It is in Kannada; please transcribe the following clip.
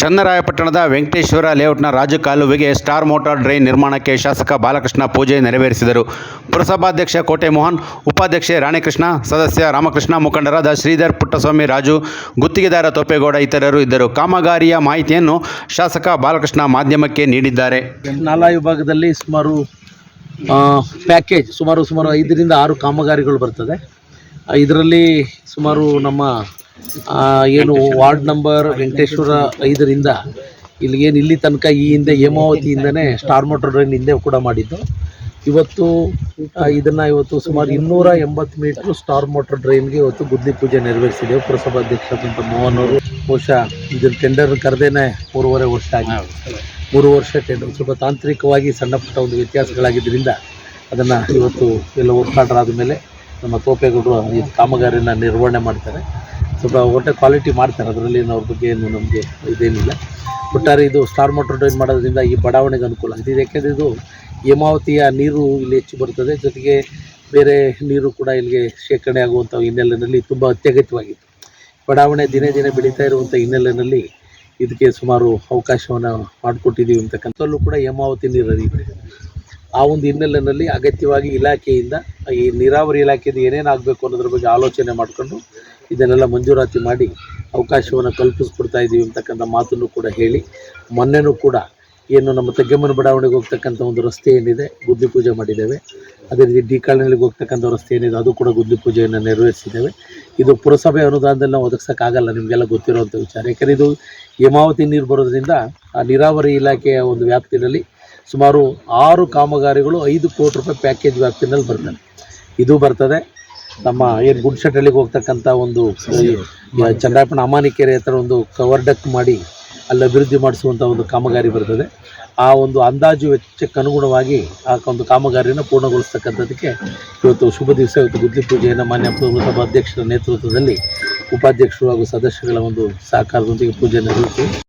ಚನ್ನರಾಯಪಟ್ಟಣದ ವೆಂಕಟೇಶ್ವರ ಲೇಔಟ್ನ ರಾಜು ಕಾಲುವೆಗೆ ಸ್ಟಾರ್ ಮೋಟಾರ್ ಡ್ರೈನ್ ನಿರ್ಮಾಣಕ್ಕೆ ಶಾಸಕ ಬಾಲಕೃಷ್ಣ ಪೂಜೆ ನೆರವೇರಿಸಿದರು. ಪುರಸಭಾಧ್ಯಕ್ಷ ಕೋಟೆ ಮೋಹನ್ ಉಪಾಧ್ಯಕ್ಷೆ ರಾಣಿಕೃಷ್ಣ, ಸದಸ್ಯ ರಾಮಕೃಷ್ಣ ಮುಖಂಡರಾದ ಶ್ರೀಧರ್ ಪುಟ್ಟಸ್ವಾಮಿ, ರಾಜು ಗುತ್ತಿಗೆದಾರ ತೋಪೇಗೌಡ ಇತರರು ಇದ್ದರು. ಕಾಮಗಾರಿಯ ಮಾಹಿತಿಯನ್ನು ಶಾಸಕ ಬಾಲಕೃಷ್ಣ ಮಾಧ್ಯಮಕ್ಕೆ ನೀಡಿದ್ದಾರೆ. ನಾಲಾ ವಿಭಾಗದಲ್ಲಿ ಸುಮಾರು ಪ್ಯಾಕೇಜ್ ಸುಮಾರು ಸುಮಾರು ಐದರಿಂದ ಆರು ಕಾಮಗಾರಿಗಳು ಬರ್ತದೆ. ಇದರಲ್ಲಿ ಸುಮಾರು ನಮ್ಮ ಏನು ವಾರ್ಡ್ ನಂಬರ್ ವೆಂಕಟೇಶ್ವರ ಐದರಿಂದ ಇಲ್ಲಿ ಏನು ಇಲ್ಲಿ ತನಕ ಈ ಹಿಂದೆ ಹೇಮಾವತಿಯಿಂದನೇ ಸ್ಟಾರ್ ಮೋಟರ್ ಡ್ರೈನ್ ಹಿಂದೆ ಕೂಡ ಮಾಡಿದ್ದು. ಇವತ್ತು ಇದನ್ನು ಇವತ್ತು ಸುಮಾರು ಇನ್ನೂರ ಎಂಬತ್ತು ಮೀಟ್ರ್ ಸ್ಟಾರ್ ಮೋಟರ್ ಡ್ರೈನ್ಗೆ ಇವತ್ತು ಗುದ್ಲಿ ಪೂಜೆ ನೆರವೇರಿಸಿದ್ದೇವೆ ಪುರಸಭಾಧ್ಯಕ್ಷರಾದಂಥ ಮೋಹನ್ ಅವರು. ಬಹುಶಃ ಇದನ್ನು ಟೆಂಡರ್ ಕರೆದೇನೆ ಮೂರುವರೆ ವರ್ಷ ಆಗಿ. ಮೂರು ವರ್ಷ ಟೆಂಡರ್ ಸ್ವಲ್ಪ ತಾಂತ್ರಿಕವಾಗಿ ಸಣ್ಣ ಪುಟ್ಟ ಒಂದು ವ್ಯತ್ಯಾಸಗಳಾಗಿದ್ದರಿಂದ ಅದನ್ನು ಇವತ್ತು ಎಲ್ಲ ಒಟ್ಟಾಡ್ರಾದ ಮೇಲೆ ನಮ್ಮ ತೋಪೆಗೌಡರು ಈ ಕಾಮಗಾರಿನ ನಿರ್ವಹಣೆ ಮಾಡ್ತಾರೆ. ಸ್ವಲ್ಪ ಒಟ್ಟೆ ಕ್ವಾಲಿಟಿ ಮಾಡ್ತಾರೆ. ಅದರಲ್ಲಿ ಅವ್ರ ಬಗ್ಗೆ ಏನು ನಮಗೆ ಇದೇನಿಲ್ಲ. ಒಟ್ಟಾರೆ ಇದು ಸ್ಟಾರ್ ಮೋಟರ್ ಡ್ರೈನ್ ಮಾಡೋದ್ರಿಂದ ಈ ಬಡಾವಣೆಗೆ ಅನುಕೂಲ. ಆಗಿದೆ ಯಾಕೆಂದರೆ ಇದು ಹೇಮಾವತಿಯ ನೀರು ಇಲ್ಲಿ ಹೆಚ್ಚು ಬರ್ತದೆ. ಜೊತೆಗೆ ಬೇರೆ ನೀರು ಕೂಡ ಇಲ್ಲಿಗೆ ಶೇಖರಣೆ ಆಗುವಂಥ ಹಿನ್ನೆಲೆಯಲ್ಲಿ ತುಂಬ ಅತ್ಯಗತ್ಯವಾಗಿತ್ತು. ಬಡಾವಣೆ ದಿನೇ ದಿನೇ ಬೆಳೀತಾ ಇರುವಂಥ ಹಿನ್ನೆಲೆಯಲ್ಲಿ ಇದಕ್ಕೆ ಸುಮಾರು ಅವಕಾಶವನ್ನು ಮಾಡಿಕೊಟ್ಟಿದ್ದೀವಿ ಅಂತಕ್ಕಂಥಲ್ಲೂ ಕೂಡ ಹೇಮಾವತಿ ನೀರು ಹರಿಯುತ್ತೆ ಆ ಒಂದು ಹಿನ್ನೆಲೆಯಲ್ಲಿ ಅಗತ್ಯವಾಗಿ ಇಲಾಖೆಯಿಂದ, ಈ ನೀರಾವರಿ ಇಲಾಖೆಯಿಂದ ಏನೇನು ಆಗಬೇಕು ಅನ್ನೋದ್ರ ಬಗ್ಗೆ ಆಲೋಚನೆ ಮಾಡಿಕೊಂಡು ಇದನ್ನೆಲ್ಲ ಮಂಜೂರಾತಿ ಮಾಡಿ ಅವಕಾಶವನ್ನು ಕಲ್ಪಿಸ್ಕೊಡ್ತಾ ಇದ್ದೀವಿ ಅಂತಕ್ಕಂಥ ಮಾತನ್ನು ಕೂಡ ಹೇಳಿ, ಮೊನ್ನೆನೂ ಕೂಡ ಏನು ನಮ್ಮ ತಗ್ಗೆಮ್ಮನ ಬಡಾವಣೆಗೆ ಹೋಗ್ತಕ್ಕಂಥ ಒಂದು ರಸ್ತೆ ಏನಿದೆ ಗುದ್ಲಿ ಪೂಜೆ ಮಾಡಿದ್ದೇವೆ. ಅದೇ ರೀತಿ ಡಿ ಹೋಗ್ತಕ್ಕಂಥ ರಸ್ತೆ ಏನಿದೆ, ಅದು ಕೂಡ ಗುದ್ಲಿ ಪೂಜೆಯನ್ನು ನೆರವೇರಿಸಿದ್ದೇವೆ. ಇದು ಪುರಸಭೆ ಅನುದಾನದಲ್ಲಿ ನಾವು ಒದಗಿಸೋಕ್ಕಾಗಲ್ಲ ನಿಮಗೆಲ್ಲ ಗೊತ್ತಿರುವಂಥ ವಿಚಾರ. ಯಾಕಂದರೆ ಇದು ಹೇಮಾವತಿ ನೀರು ಬರೋದ್ರಿಂದ ಆ ನೀರಾವರಿ ಇಲಾಖೆಯ ಒಂದು ವ್ಯಾಪ್ತಿನಲ್ಲಿ ಸುಮಾರು ಆರು ಕಾಮಗಾರಿಗಳು ಐದು ಕೋಟಿ ರೂಪಾಯಿ ಪ್ಯಾಕೇಜ್ ವ್ಯಾಪ್ತಿನಲ್ಲಿ ಬರ್ತದೆ. ಇದು ಬರ್ತದೆ. ನಮ್ಮ ಏನು ಗುಡ್ಶೆಟ್ಟಳ್ಳಿಗೆ ಹೋಗ್ತಕ್ಕಂಥ ಒಂದು ಚಂದ್ರಾಯಪ್ಪನ ಅಮಾನಿಕೆರೆ ಹತ್ರ ಒಂದು ಕವರ್ ಡಕ್ ಮಾಡಿ ಅಲ್ಲಿ ಅಭಿವೃದ್ಧಿ ಮಾಡಿಸುವಂಥ ಒಂದು ಕಾಮಗಾರಿ ಬರ್ತದೆ. ಆ ಒಂದು ಅಂದಾಜು ವೆಚ್ಚಕ್ಕೆ ಅನುಗುಣವಾಗಿ ಆ ಒಂದು ಕಾಮಗಾರಿಯನ್ನು ಪೂರ್ಣಗೊಳಿಸ್ತಕ್ಕಂಥದ್ದಕ್ಕೆ ಇವತ್ತು ಶುಭ ದಿವಸ. ಇವತ್ತು ಗುದ್ಲಿ ಪೂಜೆಯನ್ನು ಮಾನ್ಯ ಪುರಸಭಾ ಅಧ್ಯಕ್ಷರ ನೇತೃತ್ವದಲ್ಲಿ ಉಪಾಧ್ಯಕ್ಷರು ಹಾಗೂ ಸದಸ್ಯಗಳ ಒಂದು ಸಹಕಾರದೊಂದಿಗೆ ಪೂಜೆ ನೆರವೇರಿಸಿ